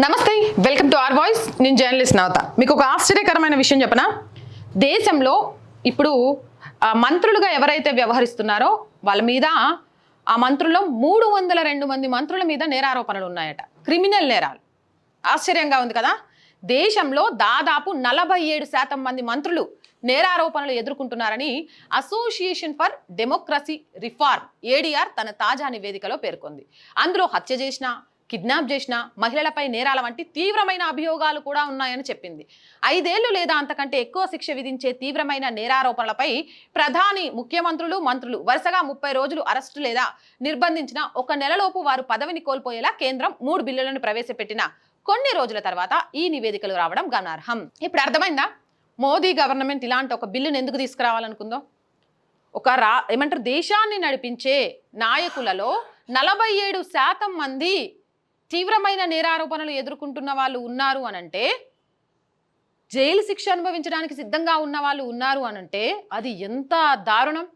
నమస్తే welcome to R voice. నేను journalist నవత. మీకు ఒక ఆశ్చర్యకరమైన విషయం చెప్పనా? దేశంలో ఇప్పుడు మంత్రులుగా ఎవరైతే వ్యవహరిస్తున్నారో వాళ్ళ మీద ఆ మంత్రుల్లో మూడు వందల రెండు మంది మంత్రుల మీద నేరారోపణలు ఉన్నాయట. క్రిమినల్ నేరాలు. ఆశ్చర్యంగా ఉంది కదా? దేశంలో దాదాపు నలభై ఏడు శాతం మంది మంత్రులు నేరారోపణలు ఎదుర్కొంటున్నారని association for democracy reform ADR తన తాజా నివేదికలో పేర్కొంది. అందులో హత్య చేసిన కిడ్నాప్ చేసిన మహిళలపై నేరాల వంటి తీవ్రమైన అభియోగాలు కూడా ఉన్నాయని చెప్పింది. ఐదేళ్ళు లేదా అంతకంటే ఎక్కువ శిక్ష విధించే తీవ్రమైన నేరారోపణలపై ప్రధాని ముఖ్యమంత్రులు మంత్రులు వరుసగా ముప్పై రోజులు అరెస్టు లేదా నిర్బంధించిన ఒక నెలలోపు వారు పదవిని కోల్పోయేలా కేంద్రం మూడు బిల్లులను ప్రవేశపెట్టిన కొన్ని రోజుల తర్వాత ఈ నివేదికలు రావడం గమనార్హం. ఇప్పుడు అర్థమైందా? మోదీ గవర్నమెంట్ ఇలాంటి ఒక బిల్లును ఎందుకు తీసుకురావాలనుకుందో? ఒక రా ఏమంటారు దేశాన్ని నడిపించే నాయకులలో నలభై ఏడు శాతం మంది తీవ్రమైన నేరారోపణలు ఎదుర్కొంటున్న వాళ్ళు ఉన్నారు అనంటే జైలు శిక్ష అనుభవించడానికి సిద్ధంగా ఉన్న వాళ్ళు ఉన్నారు అనంటే అది ఎంత దారుణం.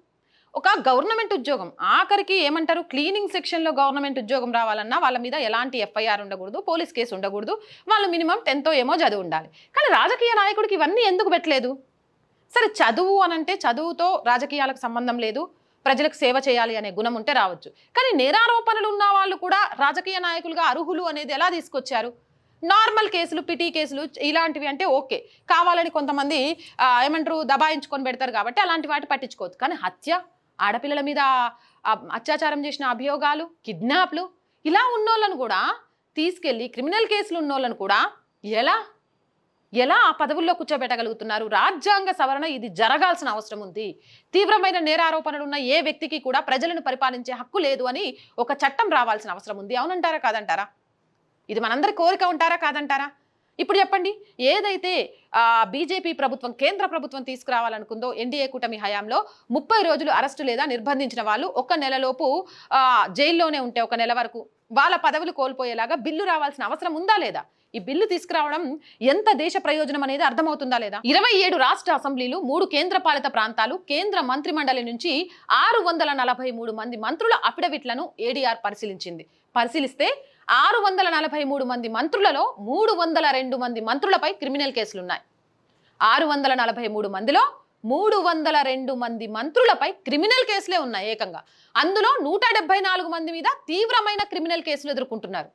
ఒక గవర్నమెంట్ ఉద్యోగం ఆఖరికి ఏమంటారు? క్లీనింగ్ సెక్షన్లో గవర్నమెంట్ ఉద్యోగం రావాలన్నా వాళ్ళ మీద ఎలాంటి ఎఫ్ఐఆర్ ఉండకూడదు పోలీస్ కేసు ఉండకూడదు వాళ్ళు మినిమం టెన్తో ఏమో చదువు ఉండాలి. కానీ రాజకీయ నాయకుడికి ఇవన్నీ ఎందుకు పెట్టలేదు? సరే చదువు అనంటే చదువుతో రాజకీయాలకు సంబంధం లేదు. ప్రజలకు సేవ చేయాలి అనే గుణం ఉంటే రావచ్చు. కానీ నేరారోపణలు ఉన్న వాళ్ళు కూడా రాజకీయ నాయకులుగా అర్హులు అనేది ఎలా తీసుకొచ్చారు? నార్మల్ కేసులు పిటి కేసులు ఇలాంటివి అంటే ఓకే. కావాలని కొంతమంది ఏమంటారు దబాయించుకొని పెడతారు కాబట్టి అలాంటి వాటి పట్టించుకోవచ్చు కానీ హత్య ఆడపిల్లల మీద అత్యాచారం చేసిన అభియోగాలు కిడ్నాప్లు ఇలా ఉన్నోళ్ళను కూడా తీసుకెళ్ళి క్రిమినల్ కేసులు ఉన్నోళ్ళను కూడా ఎలా ఎలా ఆ పదవుల్లో కూర్చోబెట్టగలుగుతున్నారు? రాజ్యాంగ సవరణ ఇది జరగాల్సిన అవసరం ఉంది. తీవ్రమైన నేరారోపణలు ఉన్న ఏ వ్యక్తికి కూడా ప్రజలను పరిపాలించే హక్కు లేదు అని ఒక చట్టం రావాల్సిన అవసరం ఉంది. అవునంటారా కాదంటారా? ఇది మనందరి కోరిక ఉంటారా కాదంటారా? ఇప్పుడు చెప్పండి ఏదైతే బీజేపీ ప్రభుత్వం కేంద్ర ప్రభుత్వం తీసుకురావాలనుకుందో ఎన్డీఏ కూటమి హయాంలో ముప్పై రోజులు అరెస్టు లేదా నిర్బంధించిన వాళ్ళు ఒక నెలలోపు జైల్లోనే ఉంటే ఒక నెల వరకు. వాళ్ళ పదవులు కోల్పోయేలాగా బిల్లు రావాల్సిన అవసరం ఉందా లేదా? ఈ బిల్లు తీసుకురావడం ఎంత దేశ ప్రయోజనం అనేది అర్థమవుతుందా లేదా? ఇరవై ఏడు రాష్ట్ర అసెంబ్లీలు మూడు కేంద్ర పాలిత ప్రాంతాలు కేంద్ర మంత్రి మండలి నుంచి ఆరు వందల నలభై మూడు మంది మంత్రుల అఫిడవిట్లను ఏడీఆర్ పరిశీలించింది. పరిశీలిస్తే ఆరు వందల నలభై మూడు మంది మంత్రులలో మూడు వందల రెండు మంది మంత్రులపై క్రిమినల్ కేసులున్నాయి. ఆరు వందల నలభై మూడు మందిలో మూడు వందల రెండు మంది మంత్రులపై క్రిమినల్ కేసులే ఉన్నాయి ఏకంగా. అందులో నూట డెబ్బై నాలుగు మంది మీద తీవ్రమైన క్రిమినల్ కేసులు ఎదుర్కొంటున్నారు.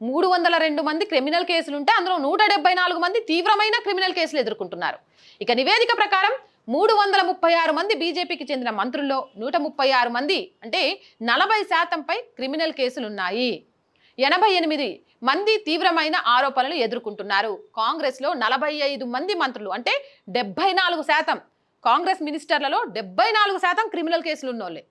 మూడు వందల రెండు మంది క్రిమినల్ కేసులు ఉంటే అందులో నూట డెబ్బై నాలుగు మంది తీవ్రమైన క్రిమినల్ కేసులు ఎదుర్కొంటున్నారు. ఇక నివేదిక ప్రకారం మూడు వందల ముప్పై ఆరు మంది బీజేపీకి చెందిన మంత్రుల్లో నూట ముప్పై ఆరు మంది అంటే నలభై శాతంపై క్రిమినల్ కేసులు ఉన్నాయి ఎనభై ఎనిమిది మంది తీవ్రమైన ఆరోపణలు ఎదుర్కొంటున్నారు. కాంగ్రెస్లో నలభై ఐదు మంది మంత్రులు అంటే డెబ్బై నాలుగు శాతం. కాంగ్రెస్ మినిస్టర్లలో డెబ్బై నాలుగు శాతం క్రిమినల్ కేసులు ఉన్నోళ్ళే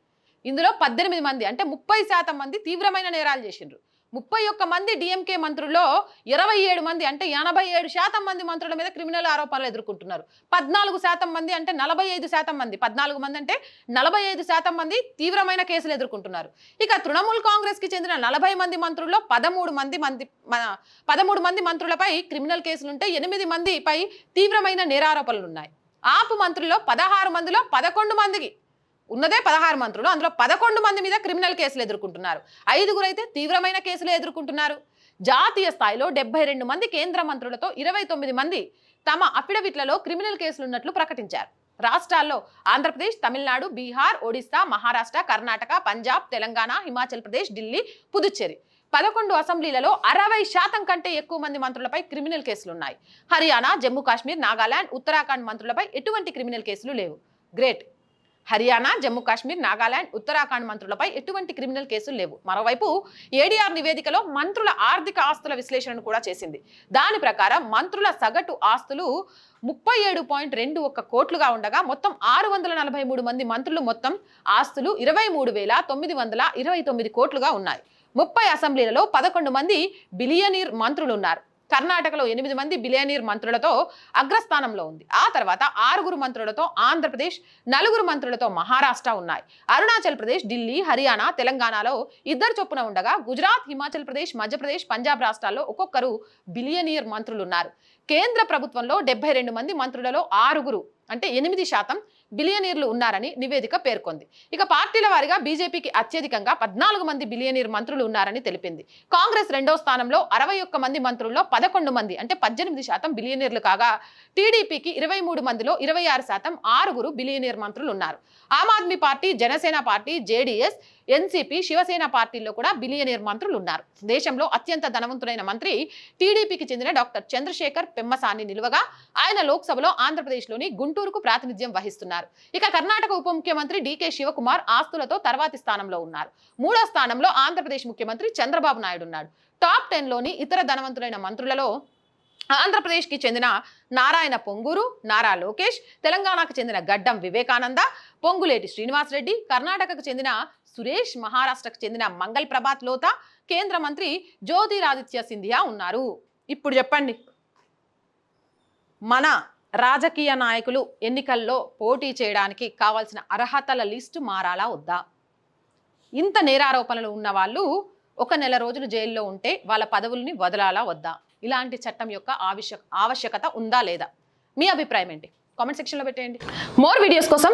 ఇందులో పద్దెనిమిది మంది అంటే ముప్పై శాతం మంది తీవ్రమైన నేరాలు చేసిండ్రు. ముప్పై ఒక్క మంది డిఎంకే మంత్రుల్లో ఇరవై ఏడు మంది అంటే ఎనభై ఏడు శాతం మంది మంత్రుల మీద క్రిమినల్ ఆరోపణలు ఎదుర్కొంటున్నారు. పద్నాలుగు శాతం మంది అంటే నలభై ఐదు శాతం మంది. పద్నాలుగు మంది అంటే నలభై ఐదు శాతం మంది తీవ్రమైన కేసులు ఎదుర్కొంటున్నారు. ఇక తృణమూల్ కాంగ్రెస్కి చెందిన నలభై మంది మంత్రుల్లో పదమూడు మంది మంది మన- పదమూడు మంది మంత్రులపై క్రిమినల్ కేసులుంటే ఎనిమిది మందిపై తీవ్రమైన నేరారోపణలు ఉన్నాయి. ఆపు మంత్రుల్లో పదహారు మందిలో పదకొండు మందికి ఉన్నదే పదహారు మంత్రులు. అందులో పదకొండు మంది మీద క్రిమినల్ కేసులు ఎదుర్కొంటున్నారు. ఐదుగురు అయితే తీవ్రమైన కేసులు ఎదుర్కొంటున్నారు. జాతీయ స్థాయిలో డెబ్బై రెండు మంది కేంద్ర మంత్రులతో ఇరవై తొమ్మిది మంది తమ అఫిడవిట్లలో క్రిమినల్ కేసులు ఉన్నట్లు ప్రకటించారు. రాష్ట్రాల్లో ఆంధ్రప్రదేశ్ తమిళనాడు బీహార్ ఒడిశా మహారాష్ట్ర కర్ణాటక పంజాబ్ తెలంగాణ హిమాచల్ ప్రదేశ్ ఢిల్లీ పుదుచ్చేరి. పదకొండు అసెంబ్లీలలో అరవై శాతం కంటే ఎక్కువ మంది మంత్రులపై క్రిమినల్ కేసులు ఉన్నాయి. హర్యానా జమ్మూ కాశ్మీర్ నాగాలాండ్ ఉత్తరాఖండ్ మంత్రులపై ఎటువంటి క్రిమినల్ కేసులు లేవు. గ్రేట్. హర్యానా జమ్మూ కాశ్మీర్ నాగాలాండ్ ఉత్తరాఖండ్ మంత్రులపై ఎటువంటి క్రిమినల్ కేసులు లేవు. మరోవైపు ఏడీఆర్ నివేదికలో మంత్రుల ఆర్థిక ఆస్తుల విశ్లేషణను కూడా చేసింది. దాని ప్రకారం మంత్రుల సగటు ఆస్తులు ముప్పై ఏడు పాయింట్ రెండు ఒక్క కోట్లుగా ఉండగా మొత్తం ఆరు వందల నలభై మూడు మంది మంత్రులు మొత్తం ఆస్తులు ఇరవై మూడు వేల తొమ్మిది వందల ఇరవై తొమ్మిది కోట్లుగా ఉన్నాయి. ముప్పై అసెంబ్లీలలో పదకొండు మంది బిలియనీర్ మంత్రులు ఉన్నారు కర్ణాటకలో ఎనిమిది మంది బిలియనీర్ మంత్రులతో అగ్రస్థానంలో ఉంది. ఆ తర్వాత ఆరుగురు మంత్రులతో ఆంధ్రప్రదేశ్ నలుగురు మంత్రులతో మహారాష్ట్ర ఉన్నాయి. అరుణాచల్ ప్రదేశ్ ఢిల్లీ హర్యానా తెలంగాణలో ఇద్దరు చొప్పున ఉండగా గుజరాత్ హిమాచల్ ప్రదేశ్ మధ్యప్రదేశ్ పంజాబ్ రాష్ట్రాల్లో ఒక్కొక్కరు బిలియనీర్ మంత్రులు ఉన్నారు కేంద్ర ప్రభుత్వంలో డెబ్బై రెండు మంది మంత్రులలో ఆరుగురు అంటే ఎనిమిది శాతం బిలియనీర్లు ఉన్నారని నివేదిక పేర్కొంది. ఇక పార్టీల వారిగా బీజేపీకి అత్యధికంగా పద్నాలుగు మంది బిలియనీర్ మంత్రులు ఉన్నారని తెలిపింది. కాంగ్రెస్ రెండో స్థానంలో అరవై ఒక్క మంది మంత్రుల్లో పదకొండు మంది అంటే పద్దెనిమిది శాతం బిలియనీర్లు కాగా టీడీపీకి ఇరవై మూడు మందిలో ఇరవై ఆరు శాతం ఆరుగురు బిలియనీర్ మంత్రులు ఉన్నారు. Aam Aadmi party Janasena party JDS NCP Shiv Sena పార్టీల్లో కూడా బిలియనీర్ మంత్రులు ఉన్నారు దేశంలో అత్యంత ధనవంతుడైన మంత్రి టీడీపీకి చెందిన డాక్టర్ చంద్రశేఖర్ పెమ్మసాని నిలువగా ఆయన లోక్సభలో ఆంధ్రప్రదేశ్లోని గుంటూరుకు ప్రాతినిధ్యం వహిస్తున్నారు. ఇక కర్ణాటక ఉప ముఖ్యమంత్రి డీకే శివకుమార్ ఆస్తులతో తర్వాతి స్థానంలో ఉన్నారు. మూడో స్థానంలో ఆంధ్రప్రదేశ్ ముఖ్యమంత్రి చంద్రబాబు నాయుడు ఉన్నాడు. టాప్ టెన్లోని ఇతర ధనవంతులైన మంత్రులలో ఆంధ్రప్రదేశ్కి చెందిన నారాయణ పొంగూరు నారా లోకేష్ తెలంగాణకు చెందిన గడ్డం వివేకానంద పొంగులేటి శ్రీనివాసరెడ్డి కర్ణాటకకు చెందిన సురేష్ మహారాష్ట్రకు చెందిన మంగళ్ ప్రభాత్ లోతా కేంద్ర మంత్రి జ్యోతిరాదిత్య సింధియా ఉన్నారు. ఇప్పుడు చెప్పండి. మన రాజకీయ నాయకులు ఎన్నికల్లో పోటీ చేయడానికి కావాల్సిన అర్హతల లిస్టు మారాలా వద్దా? ఇంత నేరారోపణలు ఉన్న వాళ్ళు ఒక నెల రోజులు జైల్లో ఉంటే వాళ్ళ పదవుల్ని వదలాలా వద్దా? ఇలాంటి చట్టం యొక్క ఆవశ్యక ఆవశ్యకత ఉందా లేదా? మీ అభిప్రాయం ఏంటి? కామెంట్ సెక్షన్లో పెట్టేయండి. మోర్ వీడియోస్ కోసం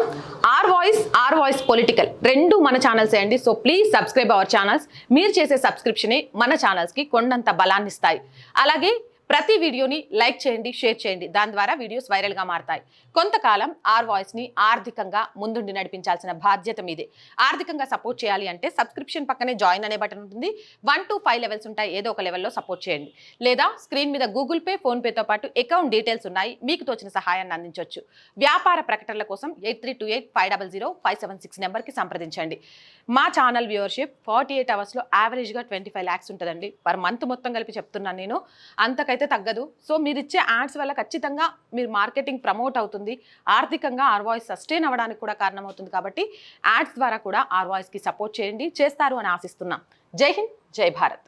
R voice R voice political రెండు మన ఛానల్స్ అండి. So please subscribe our channels మీరు చేసే సబ్స్క్రిప్షనే మన ఛానల్స్కి కొండంత బలాన్ని ఇస్తాయి అలాగే ప్రతి వీడియోని లైక్ చేయండి షేర్ చేయండి. దాని ద్వారా వీడియోస్ వైరల్గా మారతాయి. కొంతకాలం ఆర్ వాయిస్ని ఆర్థికంగా ముందుండి నడిపించాల్సిన బాధ్యత మీదే. ఆర్థికంగా సపోర్ట్ చేయాలి అంటే సబ్స్క్రిప్షన్ పక్కనే జాయిన్ అనే బటన్ ఉంటుంది. వన్ టు ఫైవ్ లెవెల్స్ ఉంటాయి. ఏదో ఒక లెవెల్లో సపోర్ట్ చేయండి. లేదా స్క్రీన్ మీద గూగుల్ పే ఫోన్పేతో పాటు అకౌంట్ డీటెయిల్స్ ఉన్నాయి. మీకు తోచిన సహాయాన్ని అందించవచ్చు వ్యాపార ప్రకటనల కోసం eight three two eight five double zero five seven six నెంబర్కి సంప్రదించండి. మా ఛానల్ వ్యూవర్షిప్ ఫార్టీ ఎయిట్ అవర్స్లో యావరేజ్గా ట్వంటీ ఫైవ్ ల్యాక్స్ ఉంటుందండి. పర్ మంత్ మొత్తం కలిపి చెప్తున్నాను నేను. అయితే తగ్గదు. సో మీరు ఇచ్చే యాడ్స్ వల్ల ఖచ్చితంగా మీరు మార్కెటింగ్ ప్రమోట్ అవుతుంది. ఆర్థికంగా ఆర్వాయిస్ సస్టైన్ అవ్వడానికి కూడా కారణమవుతుంది కాబట్టి యాడ్స్ ద్వారా కూడా ఆర్వాయిస్కి సపోర్ట్ చేయండి. చేస్తారు అని ఆశిస్తున్నాం. జై హింద్ జై భారత్.